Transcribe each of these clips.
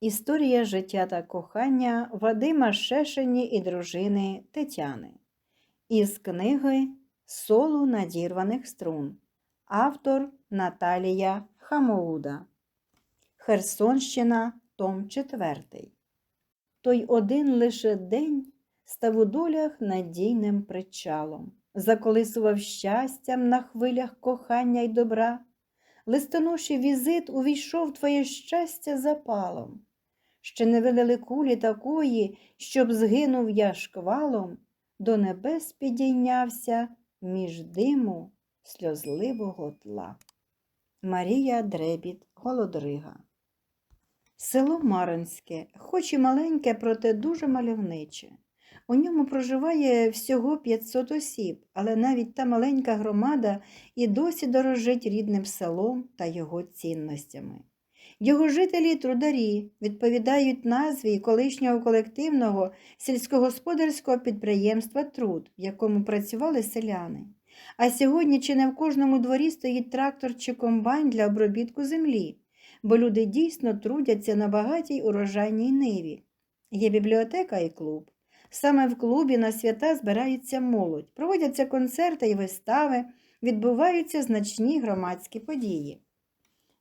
Історія життя та кохання Вадима Шешені і дружини Тетяни. Із книги Солу надірваних струн. Автор Наталія Хамоуда. Херсонщина, Том 4. Той один лише день став у долях надійним причалом, заколисував щастям на хвилях кохання й добра. Листоноший візит увійшов твоє щастя запалом. Ще не вилили кулі такої, щоб згинув я шквалом, до небес підійнявся між диму сльозливого тла. Марія Дребіт Голодрига Село Маринське, хоч і маленьке, проте дуже мальовниче. У ньому проживає всього 500 осіб, але навіть та маленька громада і досі дорожить рідним селом та його цінностями. Його жителі трударі відповідають назві колишнього колективного сільськогосподарського підприємства Труд, в якому працювали селяни. А сьогодні чи не в кожному дворі стоїть трактор чи комбайн для обробітку землі, бо люди дійсно трудяться на багатій урожайній ниві. Є бібліотека і клуб. Саме в клубі на свята збирається молодь, проводяться концерти і вистави, відбуваються значні громадські події.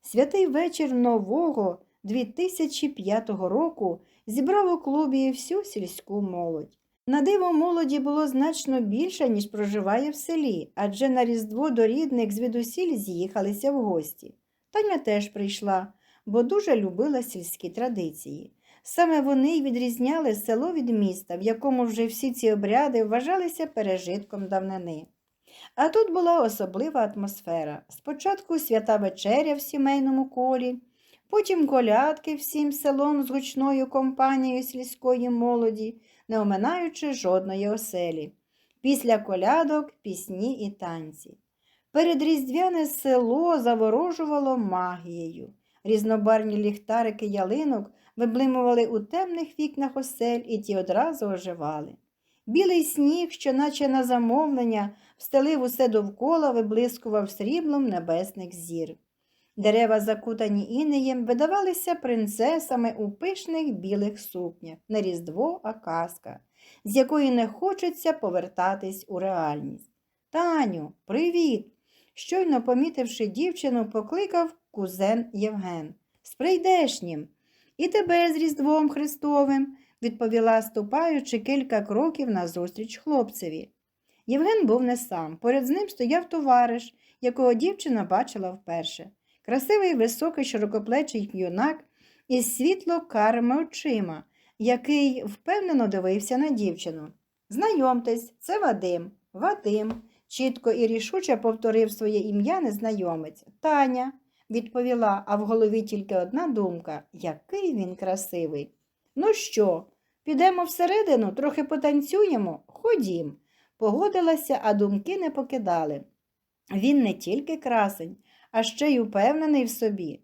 Святий вечір нового 2005 року зібрав у клубі всю сільську молодь. На диво молоді було значно більше, ніж проживає в селі, адже на Різдво до рідних звідусіль з'їхалися в гості. Таня теж прийшла, бо дуже любила сільські традиції. Саме вони й відрізняли село від міста, в якому вже всі ці обряди вважалися пережитком давнини. А тут була особлива атмосфера. Спочатку свята вечеря в сімейному колі, потім колядки всім селом з гучною компанією сільської молоді, не оминаючи жодної оселі. Після колядок пісні і танці. Передріздвяне село заворожувало магією. Різнобарні ліхтарики ялинок виблимували у темних вікнах осель і ті одразу оживали. Білий сніг, що наче на замовлення, встелив усе довкола, виблискував сріблом небесних зір. Дерева, закутані інеєм, видавалися принцесами у пишних білих сукнях, на різдво, а казка, з якої не хочеться повертатись у реальність. Таню, привіт! Щойно помітивши дівчину, покликав кузен Євген. З прийдешнім. І тебе з Різдвом Христовим, відповіла, ступаючи кілька кроків назустріч хлопцеві. Євген був не сам. Поряд з ним стояв товариш, якого дівчина бачила вперше. Красивий високий широкоплечий юнак із світло карими очима, який впевнено дивився на дівчину. Знайомтесь, це Вадим. Вадим, чітко і рішуче повторив своє ім'я незнайомець. Таня, відповіла, а в голові тільки одна думка який він красивий. Ну що, підемо всередину, трохи потанцюємо? Ходім. Погодилася, а думки не покидали. Він не тільки красень, а ще й упевнений в собі.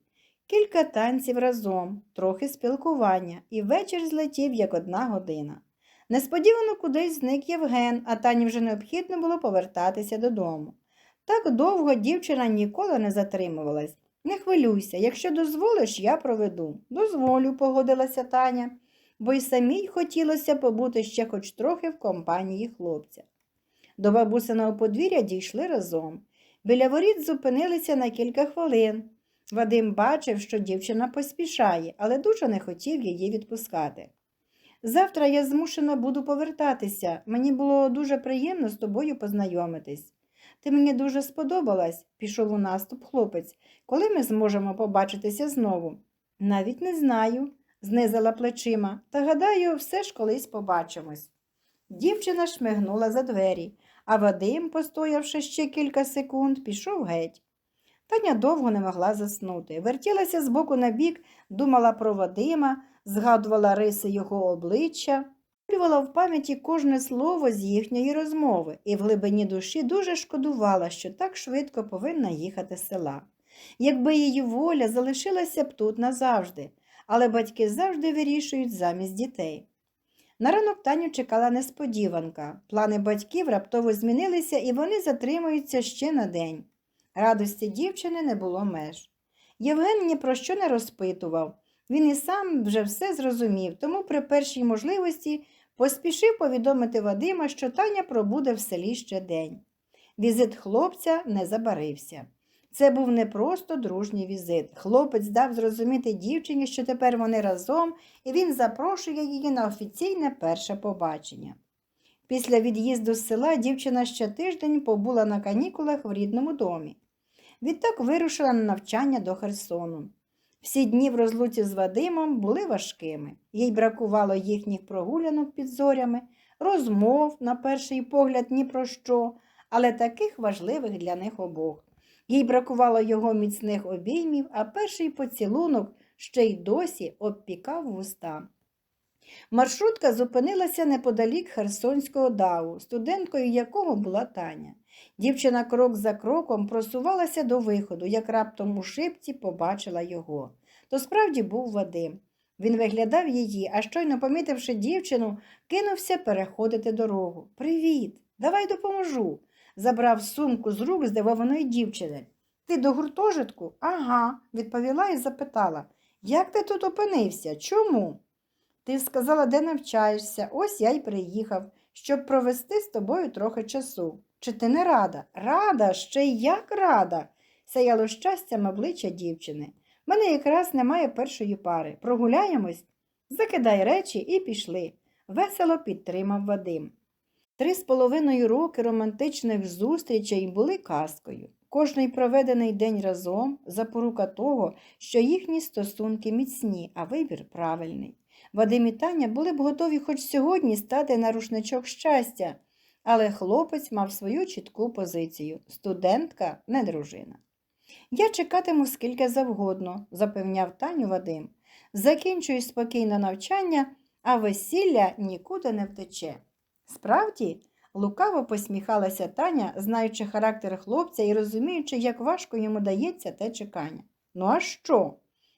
Кілька танців разом, трохи спілкування, і вечір злетів, як одна година. Несподівано кудись зник Євген, а Тані вже необхідно було повертатися додому. Так довго дівчина ніколи не затримувалась. Не хвилюйся, якщо дозволиш, я проведу. Дозволю, погодилася Таня, бо й самій хотілося побути ще хоч трохи в компанії хлопця. До бабусиного подвір'я дійшли разом. Біля воріт зупинилися на кілька хвилин. Вадим бачив, що дівчина поспішає, але дуже не хотів її відпускати. Завтра я змушена буду повертатися. Мені було дуже приємно з тобою познайомитись. Ти мені дуже сподобалась, пішов у наступ хлопець. Коли ми зможемо побачитися знову? Навіть не знаю, знизила плечима, та гадаю, все ж колись побачимось. Дівчина шмигнула за двері, а Вадим, постоявши ще кілька секунд, пішов геть. Таня довго не могла заснути. Вертілася з боку на бік, думала про Вадима, згадувала риси його обличчя, Втілювала в пам'яті кожне слово з їхньої розмови і в глибині душі дуже шкодувала, що так швидко повинна їхати з села. Якби її воля залишилася б тут назавжди, але батьки завжди вирішують замість дітей. На ранок Таню чекала несподіванка. Плани батьків раптово змінилися і вони затримуються ще на день. Радості дівчини не було меж. Євген ні про що не розпитував, Він і сам вже все зрозумів, тому при першій можливості поспішив повідомити Вадима, що Таня пробуде в селі ще день. Візит хлопця не забарився. Це був не просто дружній візит. Хлопець дав зрозуміти дівчині, що тепер вони разом, і він запрошує її на офіційне перше побачення. Після від'їзду з села дівчина ще тиждень побула на канікулах в рідному домі. Відтак вирушила на навчання до Херсону. Всі дні в розлуці з Вадимом були важкими. Їй бракувало їхніх прогулянок під зорями, розмов, на перший погляд, ні про що, але таких важливих для них обох. Їй бракувало його міцних обіймів, а перший поцілунок ще й досі обпікав вуста. Маршрутка зупинилася неподалік Херсонського даву, студенткою якого була Таня. Дівчина крок за кроком просувалася до виходу, як раптом у шипці побачила його. То справді був Вадим. Він виглядав її, а щойно помітивши дівчину, кинувся переходити дорогу. Привіт, давай допоможу. Забрав сумку з рук здивованої дівчини. Ти до гуртожитку? Ага, відповіла і запитала. Як ти тут опинився? Чому? Ти сказала, де навчаєшся, ось я й приїхав, щоб провести з тобою трохи часу. Чи ти не рада? Рада, ще й як рада, сяяло щастям обличчя дівчини. Мене якраз немає першої пари. Прогуляємось? Закидай речі і пішли. Весело підтримав Вадим. Три з половиною роки романтичних зустрічей були казкою. Кожний проведений день разом запорука того, що їхні стосунки міцні, а вибір правильний. Вадим і Таня були б готові хоч сьогодні стати на рушничок щастя, але хлопець мав свою чітку позицію студентка, не дружина. Я чекатиму скільки завгодно, запевняв Таню Вадим. Закінчую спокійно навчання, а весілля нікуди не втече. Справді, лукаво посміхалася Таня, знаючи характер хлопця і розуміючи, як важко йому дається те чекання. Ну, а що?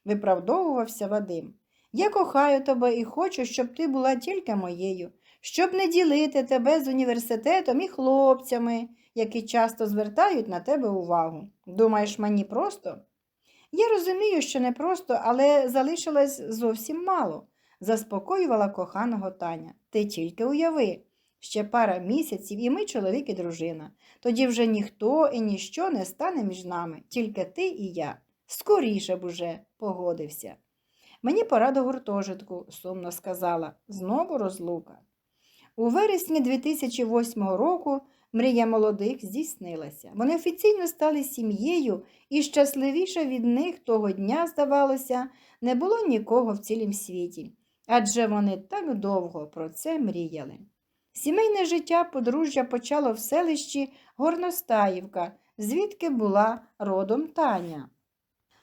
виправдовувався Вадим. Я кохаю тебе і хочу, щоб ти була тільки моєю, щоб не ділити тебе з університетом і хлопцями, які часто звертають на тебе увагу. Думаєш, мені просто? Я розумію, що не просто, але залишилось зовсім мало, заспокоювала коханого Таня. Ти тільки уяви. Ще пара місяців, і ми чоловік і дружина. Тоді вже ніхто і ніщо не стане між нами, тільки ти і я. Скоріше б уже погодився. Мені пора до гуртожитку, сумно сказала, знову розлука. У вересні 2008 року мрія молодих здійснилася. Вони офіційно стали сім'єю, і щасливіше від них того дня, здавалося, не було нікого в цілім світі, адже вони так довго про це мріяли. Сімейне життя подружжя почало в селищі Горностаївка, звідки була родом Таня.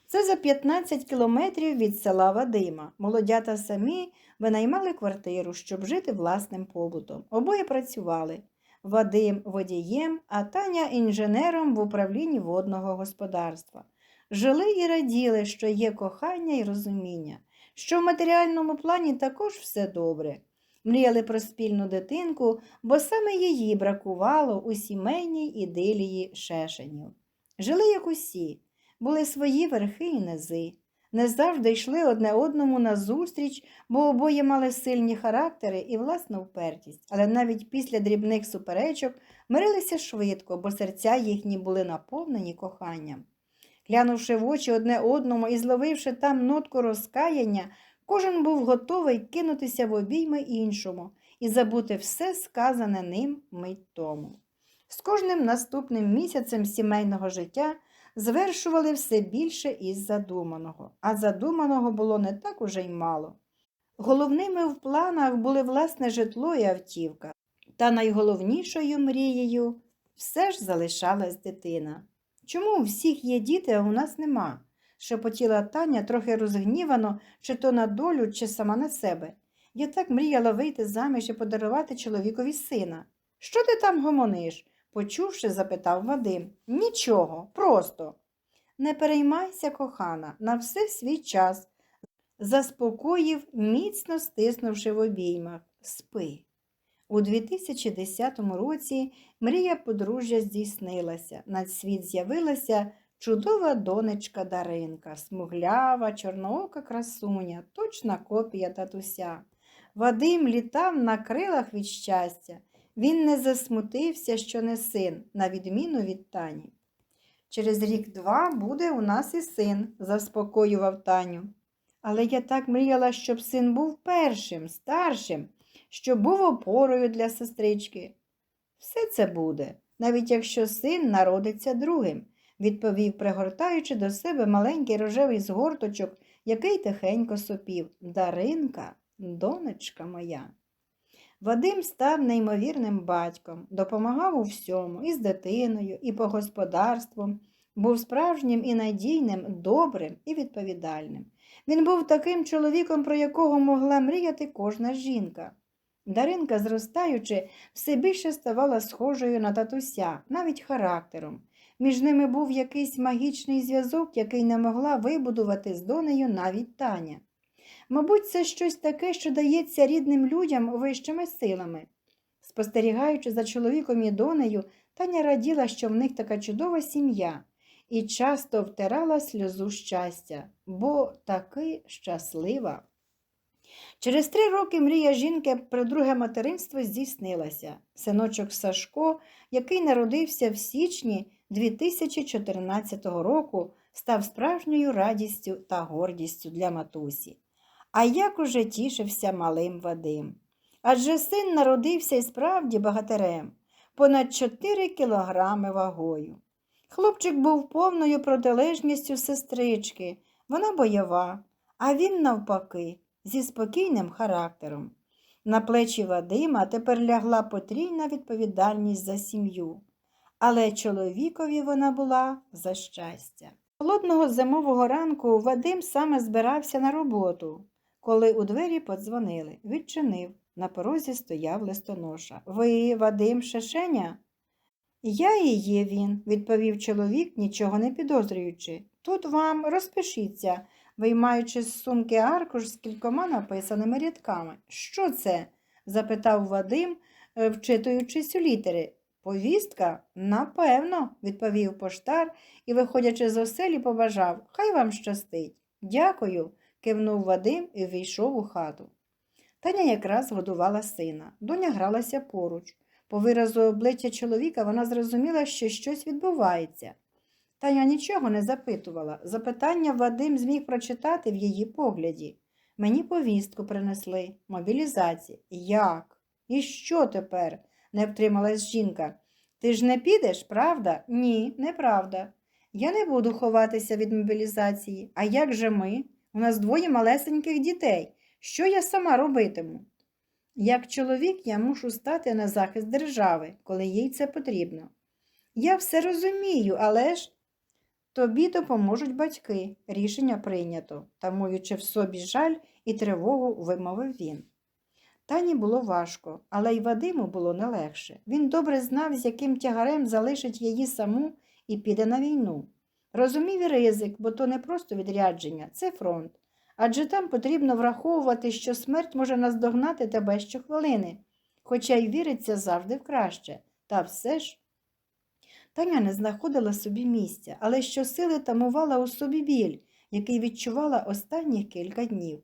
Це за 15 кілометрів від села Вадима. Молодята самі винаймали квартиру, щоб жити власним побутом. Обоє працювали. Вадим водієм, а Таня інженером в управлінні водного господарства. Жили і раділи, що є кохання і розуміння, що в матеріальному плані також все добре. Мріяли про спільну дитинку, бо саме її бракувало у сімейній ідилії шешенів. Жили як усі були свої верхи і низи. Не завжди йшли одне одному назустріч, бо обоє мали сильні характери і власну впертість, але навіть після дрібних суперечок мирилися швидко, бо серця їхні були наповнені коханням. Глянувши в очі одне одному і зловивши там нотку розкаяння, кожен був готовий кинутися в обійми іншому і забути все сказане ним мить тому. З кожним наступним місяцем сімейного життя звершували все більше із задуманого, а задуманого було не так уже й мало. Головними в планах були власне житло і автівка, та найголовнішою мрією все ж залишалась дитина. Чому у всіх є діти, а у нас нема? Шепотіла Таня трохи розгнівано, чи то на долю, чи сама на себе. Я так мріяла вийти заміж і подарувати чоловікові сина. Що ти там гомониш? почувши, запитав Вадим. Нічого, просто. Не переймайся, кохана, на все свій час. Заспокоїв, міцно стиснувши в обіймах. Спи. У 2010 році мрія подружжя здійснилася. На світ з'явилася чудова донечка Даринка, смуглява, чорноока красуня, точна копія татуся. Вадим літав на крилах від щастя. Він не засмутився, що не син, на відміну від Тані. Через рік-два буде у нас і син, заспокоював Таню. Але я так мріяла, щоб син був першим, старшим, щоб був опорою для сестрички. Все це буде, навіть якщо син народиться другим, відповів, пригортаючи до себе маленький рожевий згорточок, який тихенько сопів. Даринка, донечка моя. Вадим став неймовірним батьком, допомагав у всьому, і з дитиною, і по господарству, був справжнім і надійним, добрим і відповідальним. Він був таким чоловіком, про якого могла мріяти кожна жінка. Даринка, зростаючи, все більше ставала схожою на татуся, навіть характером. Між ними був якийсь магічний зв'язок, який не могла вибудувати з донею навіть Таня. Мабуть, це щось таке, що дається рідним людям вищими силами. Спостерігаючи за чоловіком і донею, Таня раділа, що в них така чудова сім'я, і часто втирала сльозу щастя, бо таки щаслива. Через три роки мрія жінки про друге материнство здійснилася. Синочок Сашко, який народився в січні 2014 року, став справжньою радістю та гордістю для матусі. А як уже тішився малим Вадим. Адже син народився і справді багатирем, понад 4 кілограми вагою. Хлопчик був повною протилежністю сестрички, вона бойова, а він, навпаки, зі спокійним характером. На плечі Вадима тепер лягла потрійна відповідальність за сім'ю, але чоловікові вона була за щастя. Холодного зимового ранку Вадим саме збирався на роботу, коли у двері подзвонили. Відчинив. На порозі стояв листоноша. Ви, Вадим Шешеня? Я і є він, відповів чоловік, нічого не підозрюючи. Тут вам розпишіться, виймаючи з сумки аркуш з кількома написаними рядками. Що це? запитав Вадим, е, вчитуючись у літери. Повістка? Напевно, відповів поштар і, виходячи з оселі, побажав Хай вам щастить. Дякую, кивнув Вадим і війшов у хату. Таня якраз годувала сина. Доня гралася поруч. По виразу обличчя чоловіка вона зрозуміла, що щось відбувається. Таня нічого не запитувала. Запитання Вадим зміг прочитати в її погляді. Мені повістку принесли, мобілізація. Як? І що тепер? Не втрималась жінка. Ти ж не підеш, правда? Ні, неправда. Я не буду ховатися від мобілізації. А як же ми? У нас двоє малесеньких дітей. Що я сама робитиму? Як чоловік я мушу стати на захист держави, коли їй це потрібно. Я все розумію, але ж тобі допоможуть батьки. Рішення прийнято, тамуючи в собі жаль і тривогу, вимовив він. Тані було важко, але й Вадиму було не легше. Він добре знав, з яким тягарем залишить її саму і піде на війну. Розумів і ризик, бо то не просто відрядження, це фронт. Адже там потрібно враховувати, що смерть може наздогнати тебе щохвилини, хоча й віриться завжди в краще. Та все ж. Таня не знаходила собі місця, але щосили тамувала у собі біль, який відчувала останніх кілька днів.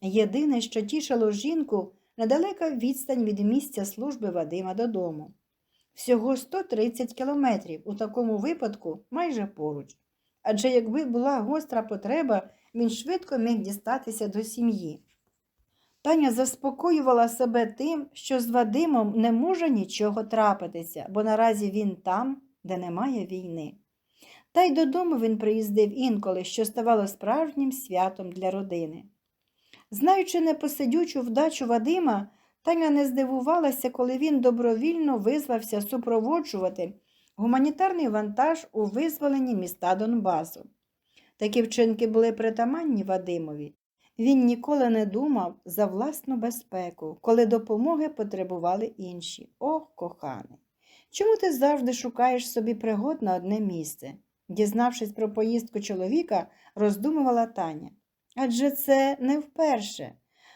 Єдине, що тішило жінку, недалека відстань від місця служби Вадима додому. Всього 130 кілометрів, у такому випадку майже поруч. Адже якби була гостра потреба, він швидко міг дістатися до сім'ї. Таня заспокоювала себе тим, що з Вадимом не може нічого трапитися, бо наразі він там, де немає війни. Та й додому він приїздив інколи, що ставало справжнім святом для родини. Знаючи непосидючу вдачу Вадима, Таня не здивувалася, коли він добровільно визвався супроводжувати гуманітарний вантаж у визволенні міста Донбасу. Такі вчинки були притаманні Вадимові. Він ніколи не думав за власну безпеку, коли допомоги потребували інші. Ох, коханий! Чому ти завжди шукаєш собі пригод на одне місце? Дізнавшись про поїздку чоловіка, роздумувала Таня. Адже це не вперше,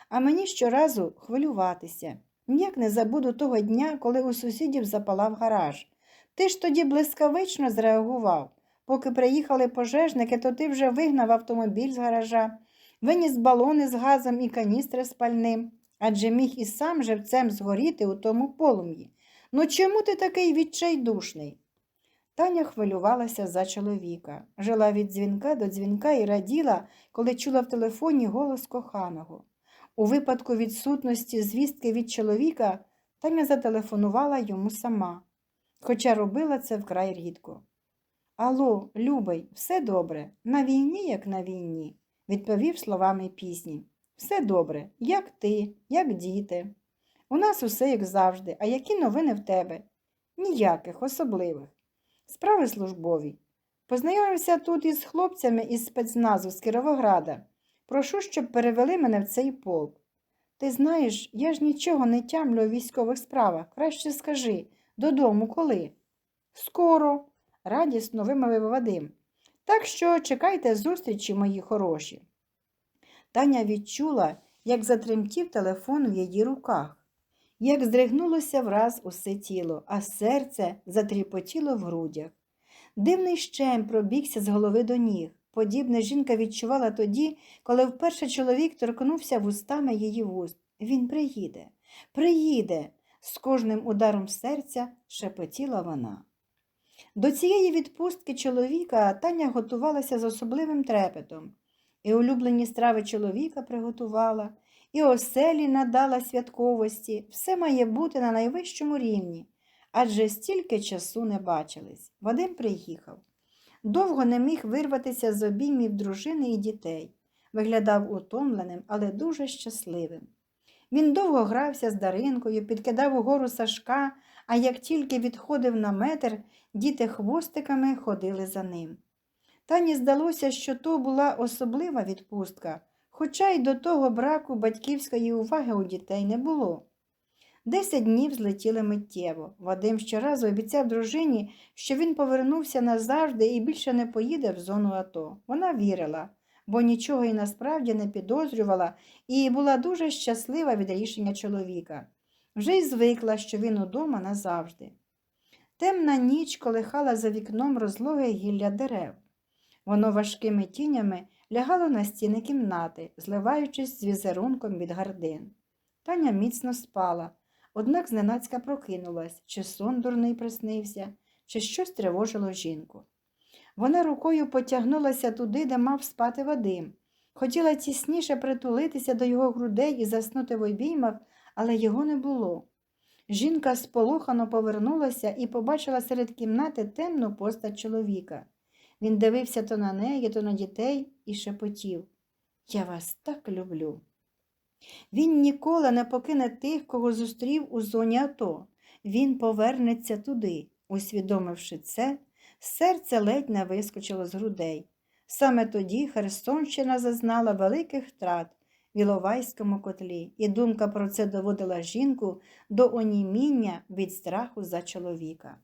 а мені щоразу хвилюватися. Ніяк не забуду того дня, коли у сусідів запалав гараж. Ти ж тоді блискавично зреагував. Поки приїхали пожежники, то ти вже вигнав автомобіль з гаража, виніс балони з газом і каністри з пальним, адже міг і сам живцем згоріти у тому полум'ї. Ну чому ти такий відчайдушний? Таня хвилювалася за чоловіка, жила від дзвінка до дзвінка і раділа, коли чула в телефоні голос коханого. У випадку відсутності звістки від чоловіка Таня зателефонувала йому сама, хоча робила це вкрай рідко. Алло, любий, все добре, на війні, як на війні, відповів словами пісні. Все добре, як ти, як діти. У нас усе як завжди, а які новини в тебе? Ніяких, особливих. Справи службові. Познайомився тут із хлопцями із спецназу з Кіровограда. Прошу, щоб перевели мене в цей полк. Ти знаєш, я ж нічого не тямлю у військових справах. Краще скажи, додому коли? Скоро, радісно вимовив Вадим. Так що чекайте зустрічі, мої хороші. Таня відчула, як затремтів телефон в її руках, як здригнулося враз усе тіло, а серце затріпотіло в грудях. Дивний щем пробігся з голови до ніг. Подібне жінка відчувала тоді, коли вперше чоловік торкнувся вустами її вуст. Він приїде, приїде, з кожним ударом серця шепотіла вона. До цієї відпустки чоловіка Таня готувалася з особливим трепетом. І улюблені страви чоловіка приготувала, і оселі надала святковості, все має бути на найвищому рівні, адже стільки часу не бачились. Вадим приїхав. Довго не міг вирватися з обіймів дружини і дітей. Виглядав утомленим, але дуже щасливим. Він довго грався з Даринкою, підкидав угору Сашка, а як тільки відходив на метр, діти хвостиками ходили за ним. Тані здалося, що то була особлива відпустка, хоча й до того браку батьківської уваги у дітей не було. Десять днів злетіли миттєво. Вадим щоразу обіцяв дружині, що він повернувся назавжди і більше не поїде в зону АТО. Вона вірила, бо нічого і насправді не підозрювала і була дуже щаслива від рішення чоловіка. Вже й звикла, що він удома назавжди. Темна ніч колихала за вікном розлоге гілля дерев. Воно важкими тінями лягало на стіни кімнати, зливаючись з візерунком від гардин. Таня міцно спала, однак зненацька прокинулась, чи сон дурний приснився, чи щось тривожило жінку. Вона рукою потягнулася туди, де мав спати Вадим. Хотіла тісніше притулитися до його грудей і заснути в обіймах, але його не було. Жінка сполохано повернулася і побачила серед кімнати темну постать чоловіка. Він дивився то на неї, то на дітей і шепотів Я вас так люблю. Він ніколи не покине тих, кого зустрів у зоні АТО. Він повернеться туди. Усвідомивши це, серце ледь не вискочило з грудей. Саме тоді Херсонщина зазнала великих втрат в Іловайському котлі, і думка про це доводила жінку до оніміння від страху за чоловіка.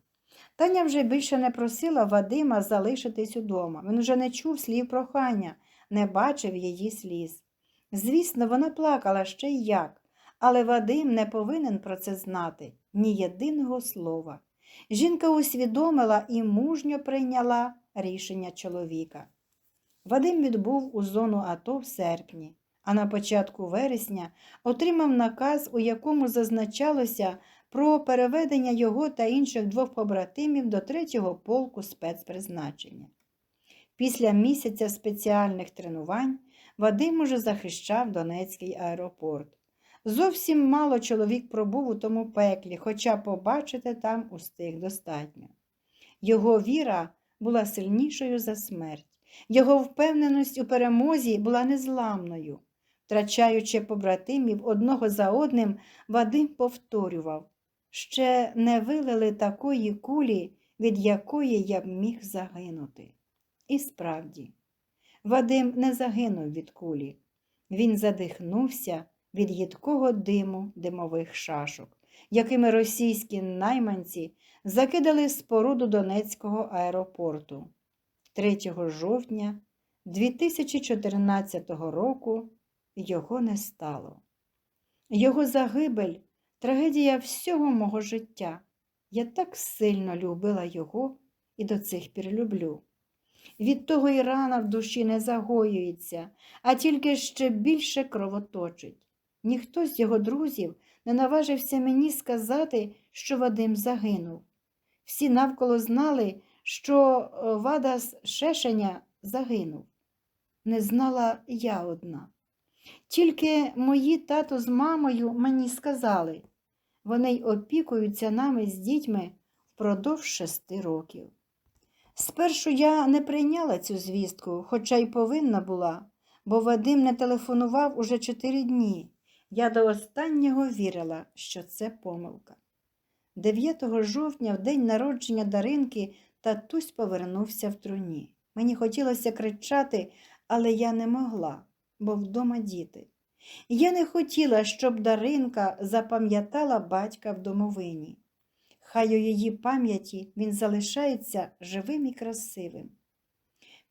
Таня вже більше не просила Вадима залишитись удома. Він уже не чув слів прохання, не бачив її сліз. Звісно, вона плакала ще й як, але Вадим не повинен про це знати ні єдиного слова. Жінка усвідомила і мужньо прийняла рішення чоловіка. Вадим відбув у зону АТО в серпні, а на початку вересня отримав наказ, у якому зазначалося про переведення його та інших двох побратимів до третього полку спецпризначення. Після місяця спеціальних тренувань Вадим уже захищав Донецький аеропорт. Зовсім мало чоловік пробув у тому пеклі, хоча побачити там устиг достатньо. Його віра була сильнішою за смерть, його впевненість у перемозі була незламною. Втрачаючи побратимів одного за одним, Вадим повторював ще не вилили такої кулі, від якої я б міг загинути. І справді, Вадим не загинув від кулі. Він задихнувся від їдкого диму димових шашок, якими російські найманці закидали споруду Донецького аеропорту 3 жовтня 2014 року його не стало. Його загибель трагедія всього мого життя. Я так сильно любила його і до цих пір люблю. Від того і рана в душі не загоюється, а тільки ще більше кровоточить. Ніхто з його друзів не наважився мені сказати, що Вадим загинув. Всі навколо знали, що е, Вадас Шешеня загинув. Не знала я одна. Тільки мої тато з мамою мені сказали, вони й опікуються нами з дітьми впродовж шести років. Спершу я не прийняла цю звістку, хоча й повинна була, бо Вадим не телефонував уже чотири дні. Я до останнього вірила, що це помилка. 9 жовтня, в день народження Даринки, татусь повернувся в труні. Мені хотілося кричати, але я не могла, бо вдома діти. Я не хотіла, щоб Даринка запам'ятала батька в домовині. Хай у її пам'яті він залишається живим і красивим.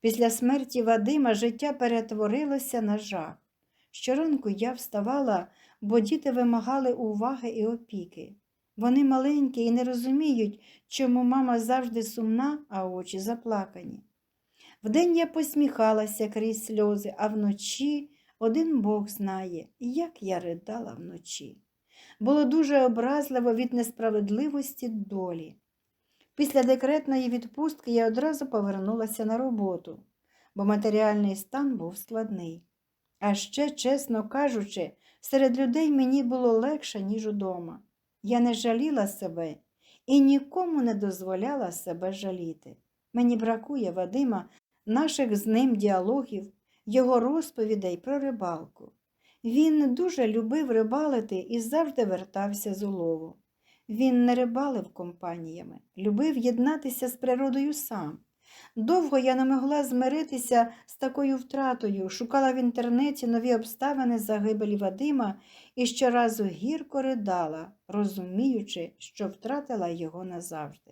Після смерті Вадима життя перетворилося на жах. Щоранку я вставала, бо діти вимагали уваги і опіки. Вони маленькі і не розуміють, чому мама завжди сумна, а очі заплакані. Вдень я посміхалася крізь сльози, а вночі один Бог знає, як я ридала вночі. Було дуже образливо від несправедливості долі. Після декретної відпустки я одразу повернулася на роботу, бо матеріальний стан був складний. А ще, чесно кажучи, серед людей мені було легше, ніж удома. Я не жаліла себе і нікому не дозволяла себе жаліти. Мені бракує Вадима, наших з ним діалогів, його розповідей про рибалку. Він дуже любив рибалити і завжди вертався з улову. Він не рибалив компаніями, любив єднатися з природою сам. Довго я не могла змиритися з такою втратою, шукала в інтернеті нові обставини загибелі Вадима і щоразу гірко ридала, розуміючи, що втратила його назавжди.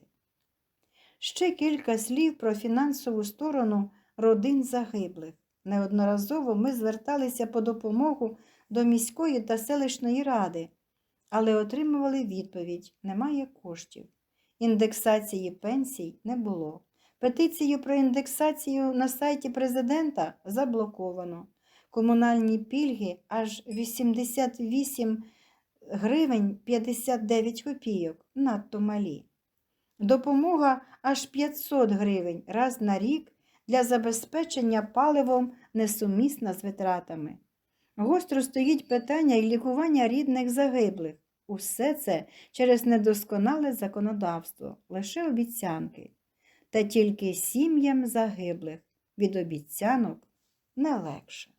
Ще кілька слів про фінансову сторону родин загиблих. Неодноразово ми зверталися по допомогу до міської та селищної ради, але отримували відповідь немає коштів. Індексації пенсій не було. Петицію про індексацію на сайті президента заблоковано. Комунальні пільги аж 88 гривень 59 копійок, надто малі. Допомога аж 500 гривень раз на рік для забезпечення паливом несумісна з витратами. Гостро стоїть питання і лікування рідних загиблих. Усе це через недосконале законодавство, лише обіцянки. Та тільки сім'ям загиблих від обіцянок не легше.